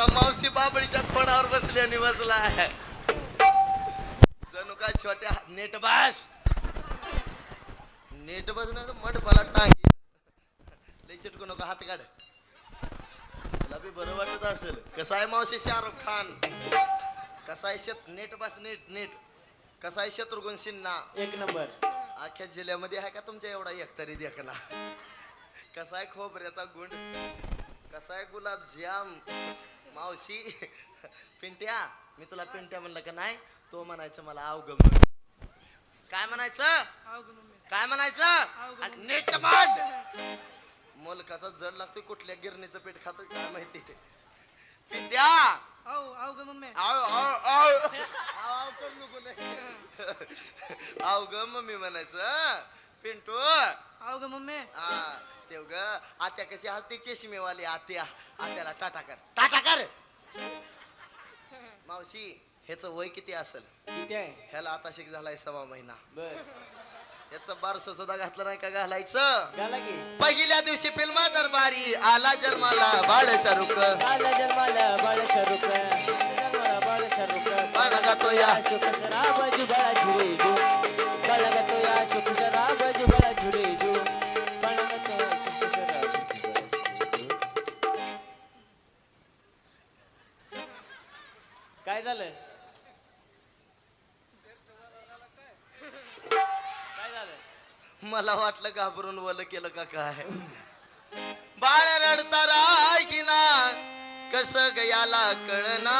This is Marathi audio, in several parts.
असा मावशी बाबळीच्या खोडावर बसली आणि बसलाय जणू काय छोट्या नेट बस. नेट बस ना मठ मला टांगी लई चिटकू नको हात काढ. तुला बी बरं वाटत असेल. कसा आहे मावशी शाहरुख खान? कसा आहे शेत नेट बस नीट नीट. कसा आहे शत्रुघ्न सिन्हा एक नंबर. अख्ख्या जिल्ह्यामध्ये आहे का तुमच्या एवढा एकतरी देखना कसा आहे खोबऱ्याचा गुंड? कसा आहे गुलाबजाम? मावशी पिंट्या मी तुला पिंट्या म्हणलं का नाही तो म्हणायचं मला अवगम काय म्हणायचं? काय म्हणायचं? आणि नीट म्हण. मुलकाचा जड लागतोय कुठल्या गिरणीचं पीठ खातोय काय माहिती. पिंट्या! ग मम्मी म्हणायचं? पिंटू. आव ग मम्मी हा. तेव ग आत्या कशी हसते चष्मेवाली आत्या. आत्याला टाटा कर टाटा कर. मावशी ह्याच वय किती असेल? किती आहे? ह्याला आता शिक झालाय सव्वा महिना. बर. याचं बारस सुद्धा घातलं नाही का घालायचं? झाला की. पहिल्या दिवशी फिल्मा दरबारी आला जन्माला बाळ शाहरुख. आला जन्माला बाळ शाहरुख. जन्माला बाळ शाहरुख. बाळगा तो या. शुक शराब जुबाळा काय झालं काय झालं मला वाटलं घाबरून वल केलं का काय? बाळ रडता राय की ना कस गयाला कळना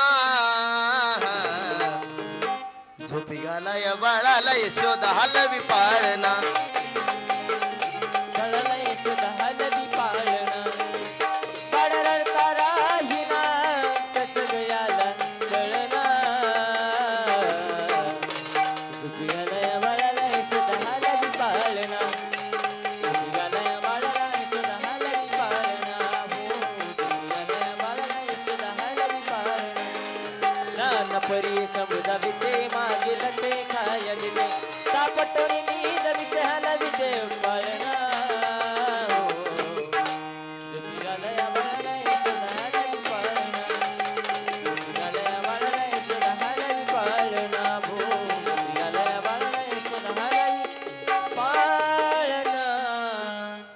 झोपी घाला या बाळाला यशोदा हलवी पाळना परी समुदा विते मागे लते खाया दिले तापटोरी नीद विते हलविते पाळणा.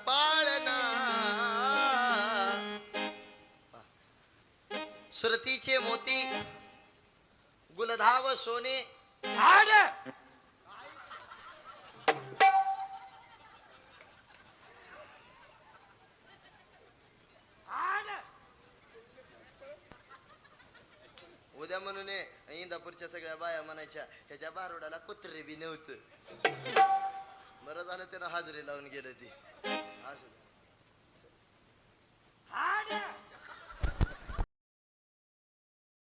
पाळना सुरतीचे मोती गुलधाव सोने आड! उद्या म्हणून ये, इंदापूरच्या सगळ्या बाया म्हणायच्या ह्याच्या बारोडाला कुत्रे बी नव्हतं. बरं झालं त्यानं हाजरी लावून गेलं ती. असं.